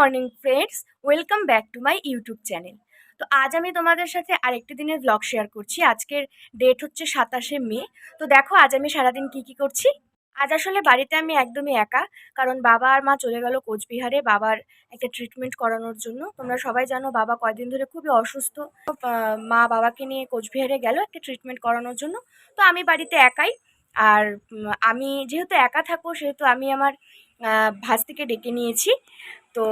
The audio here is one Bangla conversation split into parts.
Morning friends, welcome back to my YouTube channel. তো আজ আমি তোমাদের সাথে আরেকটি দিনের ব্লগ শেয়ার করছি। আজকের ডেট হচ্ছে সাতাশে মে। তো দেখো, আজ আমি সারাদিন কি কি করছি? আজ আসলে বাড়িতে আমি একদমই একা, কারণ বাবা আর মা চলে গেল কোচবিহারে বাবার একটা ট্রিটমেন্ট করানোর জন্য। তোমরা সবাই জানো, বাবা কয়দিন ধরে খুবই অসুস্থ। মা বাবাকে নিয়ে কোচবিহারে গেল একটা ট্রিটমেন্ট করানোর জন্য। তো আমি বাড়িতে একাই। আর আমি যেহেতু একা থাকব, সেহেতু আমি আমার আহ, ভাস্তিকে ডেকে নিয়েছি। তো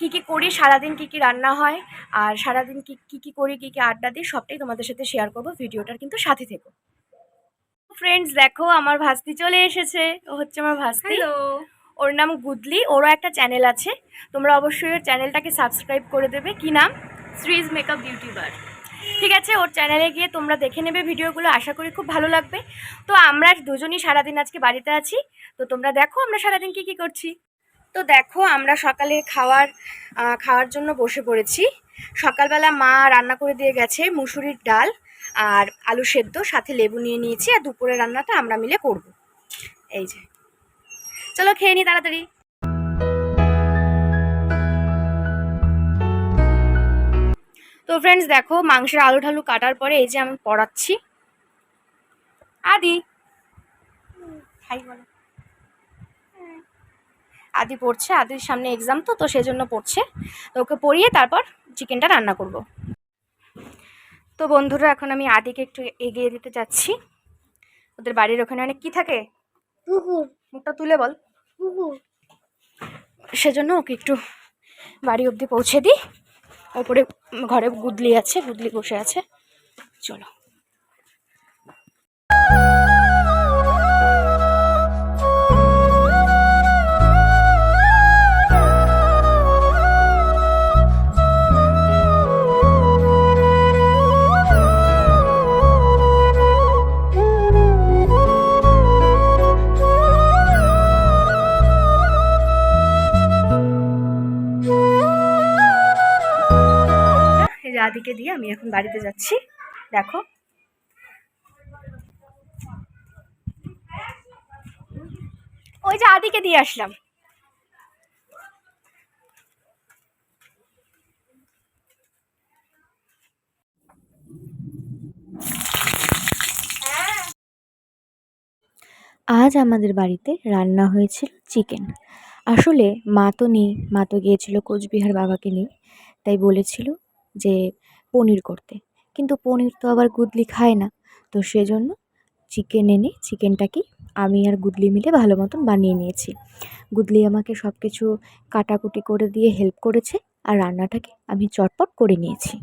কী কী করি সারাদিন কী কী রান্না হয় আর সারাদিন কী কী কী করি কী কী আড্ডা দিই সবটাই তোমাদের সাথে শেয়ার করব ভিডিওটার কিন্তু সাথে থেকো। ফ্রেন্ডস দেখো আমার ভাস্তি চলে এসেছে ও হচ্ছে আমার ভাস্তি। ওর নাম গুদলি ওরও একটা চ্যানেল আছে। তোমরা অবশ্যই ওর চ্যানেলটাকে সাবস্ক্রাইব করে দেবে। কি নাম? শ্রীজ মেকআপ বিউটি বার ঠিক আছে, ওর চ্যানেলে গিয়ে তোমরা দেখে নেবে ভিডিওগুলো, আশা করি খুব ভালো লাগবে। তো আমরা দুজনই সারাদিন আজকে বাড়িতে আছি, তো তোমরা দেখো আমরা সারাদিন কি কি করছি। তো দেখো, আমরা সকালে খাওয়ার খাওয়ার জন্য বসে পড়েছি। সকালবেলা মা রান্না করে দিয়ে গেছে মুসুরির ডাল আর আলু সেদ্ধ, সাথে লেবু নিয়ে নিয়েছি আর দুপুরের রান্নাটা আমরা মিলে করব। এই যে। চলো খেয়ে নিই তাড়াতাড়ি। তো ফ্রেন্ডস দেখো মাংসের আলু ঠালু কাটার পরে এই যে আমি পড়াচ্ছি। আদি। হাই বলো। আদি পড়ছে আদির সামনে এক্সাম তো তো সেজন্য পড়ছে। তো ওকে পড়িয়ে তারপর চিকেনটা রান্না করব। তো বন্ধুরা এখন আমি আদিকে একটু এগিয়ে দিতে যাচ্ছি। ওদের বাড়ির ওখানে অনেক কি থাকে? মুখটা তুলে বল। সেজন্য ওকে একটু বাড়ি অবধি পৌঁছে দিই। ওপরে ঘরে গুদলি আছে গুদলি বসে আছে। চলো। আদিকে দিয়ে আমি এখন বাড়িতে যাচ্ছি। দেখো। ওই যে আদিকে দিয়ে আসলাম। আজ আমাদের বাড়িতে রান্না হয়েছিল চিকেন। আসলে মা তো নেই, মা তো গিয়েছিল কোচবিহার বাবাকে নিয়ে, তাই বলেছিল যে পনির করতে। কিন্তু পনির তো আবার গুদলি খায় না। তো সেজন্য চিকেন এনে চিকেনটাকে আমি আর গুদলি মিলে ভালো মতন বানিয়ে নিয়েছি। গুদলি আমাকে সব কিছু কাটাকুটি করে দিয়ে হেল্প করেছে আর রান্নাটাকে আমি চটপট করে নিয়েছি।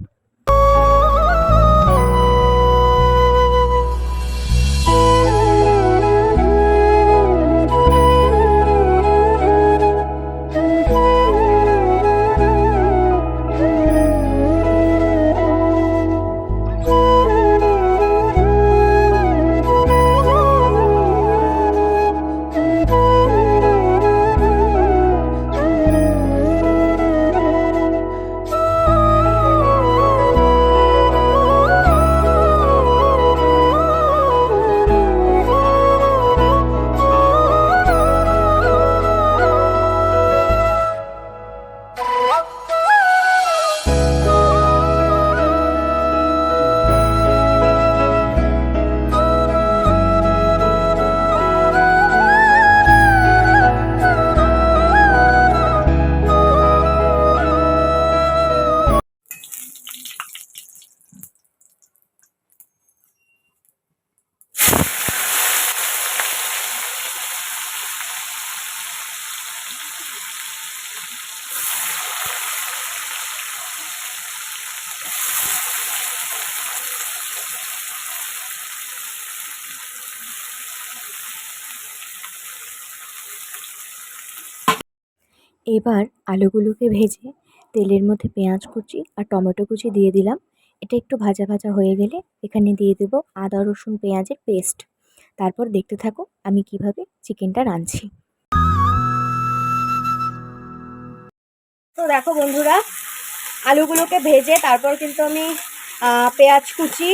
এবার আলুগুলোকে ভেজে তেলের মধ্যে পেঁয়াজ কুচি আর টমেটো কুচি দিয়ে দিলাম। এটা একটু ভাজা ভাজা হয়ে গেলে এখানে দিয়ে দেবো আদা, রসুন, পেঁয়াজের পেস্ট। তারপর দেখতে থাকো আমি কীভাবে চিকেনটা রাঁধছি। তো দেখো বন্ধুরা, আলুগুলোকে ভেজে তারপর কিন্তু আমি পেঁয়াজ কুচি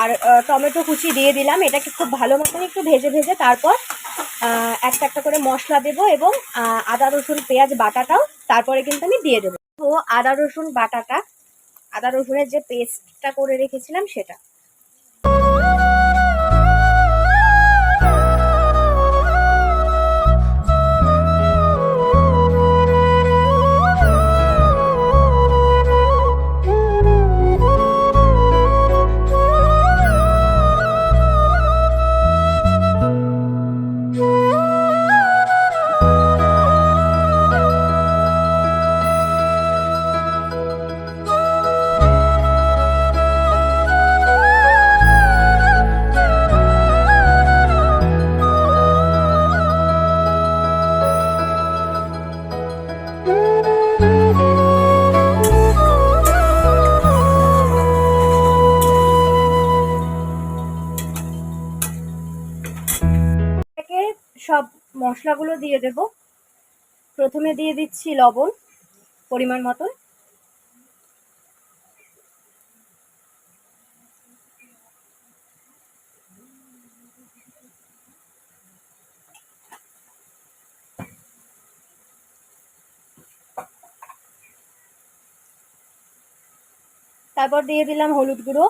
আর টমেটো কুচি দিয়ে দিলাম। এটাকে খুব ভালো মতন একটু ভেজে ভেজে তারপর একটা একটা করে মশলা দেব এবং আদা, রসুন, পেঁয়াজ বাটাটাও তারপরে কিন্তু আমি দিয়ে দেবো। আদা, রসুন বাটাটা, আদা, রসুনের যে পেস্টটা করে রেখেছিলাম সেটা। সব মশলাগুলো দিয়ে দেব। প্রথমে দিয়ে দিচ্ছি লবণ পরিমাণ মতন। তারপর দিয়ে দিলাম হলুদ গুঁড়ো।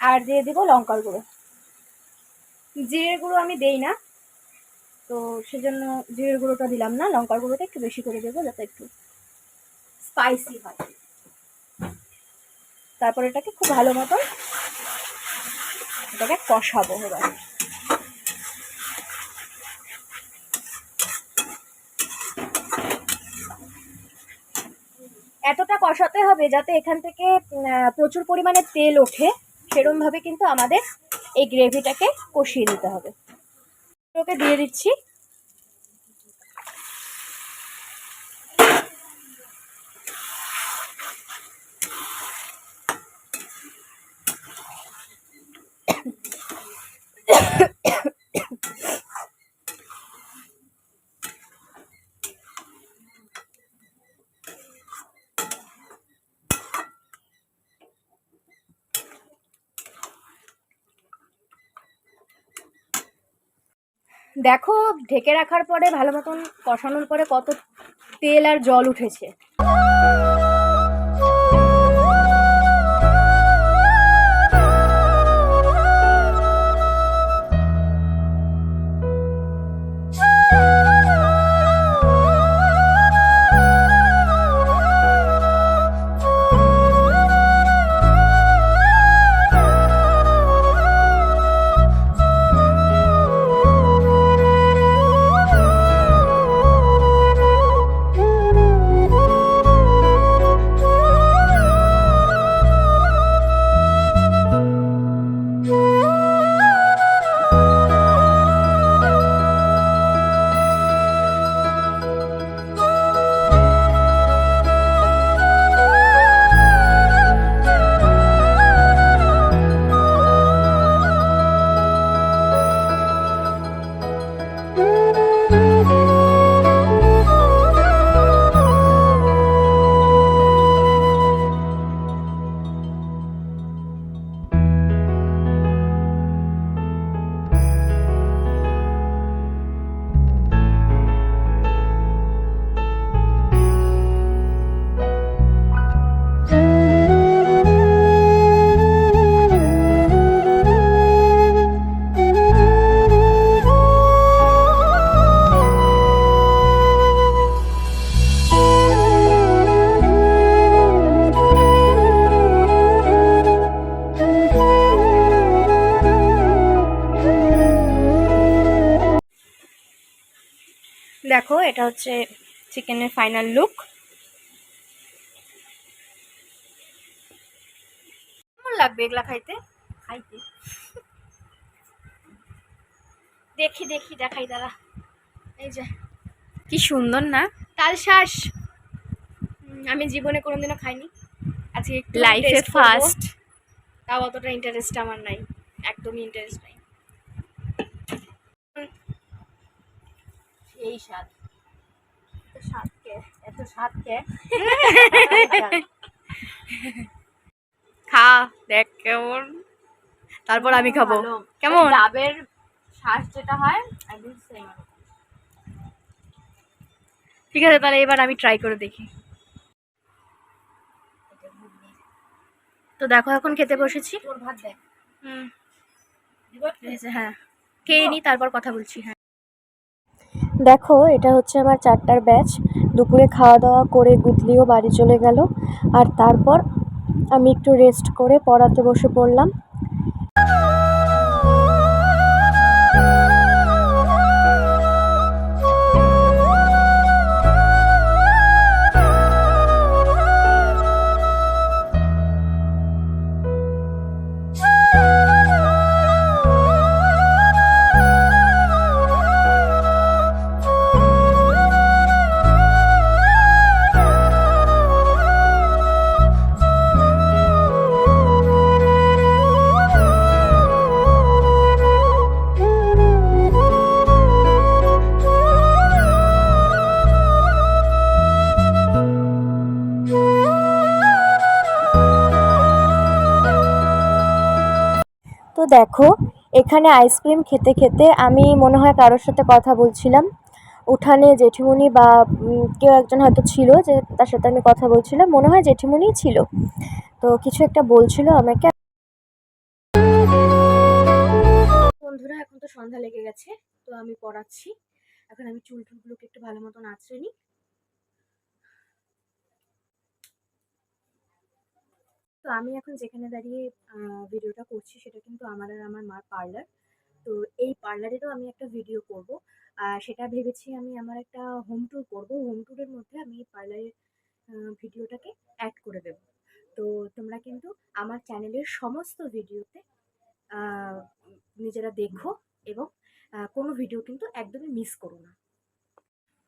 আর দিয়ে দিব লঙ্কার গুঁড়ো। জিরের গুঁড়ো আমি দেই না, তো সেজন্য জিরের গুঁড়োটা দিলাম না, লঙ্কার গুঁড়োটা একটু বেশি করে দেবো যাতে একটু স্পাইসি হয়। তারপর এটাকে খুব ভালো মতন এটাকে কষাবো এবার। এতটা কষাতে হবে যাতে এখান থেকে প্রচুর পরিমাণে তেল ওঠে। সেরমভাবে কিন্তু আমাদের এই গ্রেভিটাকে কষিয়ে নিতে হবে। ওকে দিয়ে দিচ্ছি। দেখো ঢেকে রাখার পরে ভালো মতন কষানোর পরে কত তেল আর জল উঠেছে। এটা হচ্ছে চিকেনের ফাইনাল লুক। কেমন লাগবে এগুলা খাইতে? খাইতে। দেখি দেখি দেখাই দাঁড়া। এই যে। কি সুন্দর না? তাল শ্বাস আমি জীবনে কোনোদিনও খাইনি। আজকে করব। first। তাও অতটা ইন্টারেস্ট আমার নাই। একদমই ইন্টারেস্ট নাই। এই স্বাদ। সাতকে খা দেখ কেমন। তারপর আমি খাব। কেমন? ডাবের শ্বাস যেটা হয় একদম সেম ঠিক আছে তাহলে এবার আমি ট্রাই করে দেখি। তো দেখো এখন খেতে বসেছি। তোর ভাত দেখ। হুম। হ্যাঁ। খেয়ে নি তারপর কথা বলছি হ্যাঁ। দেখো এটা হচ্ছে আমার চারটার ব্যাচ দুপুরে খাওয়া দাওয়া করে গুদলিও বাড়ি চলে গেল। আর তারপর আমি একটু রেস্ট করে পড়াতে বসে পড়লাম। দেখো, এখানে আইসক্রিম খেতে খেতে আমি মনে হয় কারোর সাথে কথা বলছিলাম। উঠানে জেঠিমুনি বা কেউ একজন হয়তো ছিল যে তার সাথে আমি কথা বলছিলাম, মনে হয় জেঠিমণিই ছিল। তো কিছু একটা বলছিল আমাকে। বন্ধুরা, এখন তো সন্ধ্যা লেগে গেছে, তো আমি পড়াচ্ছি। এখন আমি চুল টুলগুলোকে একটু ভালো মতন আঁচড়ে নিই। তো আমি এখন যেখানে দাঁড়িয়ে ভিডিওটা করছি সেটা কিন্তু আমার আর আমার মার পার্লার। তো এই পার্লারেরও আমি একটা ভিডিও করব। আর সেটা ভেবেছি আমি আমার একটা হোম ট্যুর করব। হোম ট্যুরের মধ্যে আমি এই পার্লারের ভিডিওটাকে অ্যাড করে দেব। তো তোমরা কিন্তু আমার চ্যানেলের সমস্ত ভিডিওতে নিজেরা দেখো এবং কোনো ভিডিও কিন্তু একদমই মিস করো না।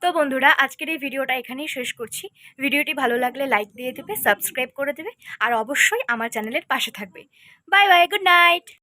তো বন্ধুরা, আজকের এই ভিডিওটা এখানেই শেষ করছি। ভিডিওটি ভালো লাগলে লাইক দিয়ে দেবে, সাবস্ক্রাইব করে দেবে, আর অবশ্যই আমার চ্যানেলের পাশে থাকবে। Bye bye, good night!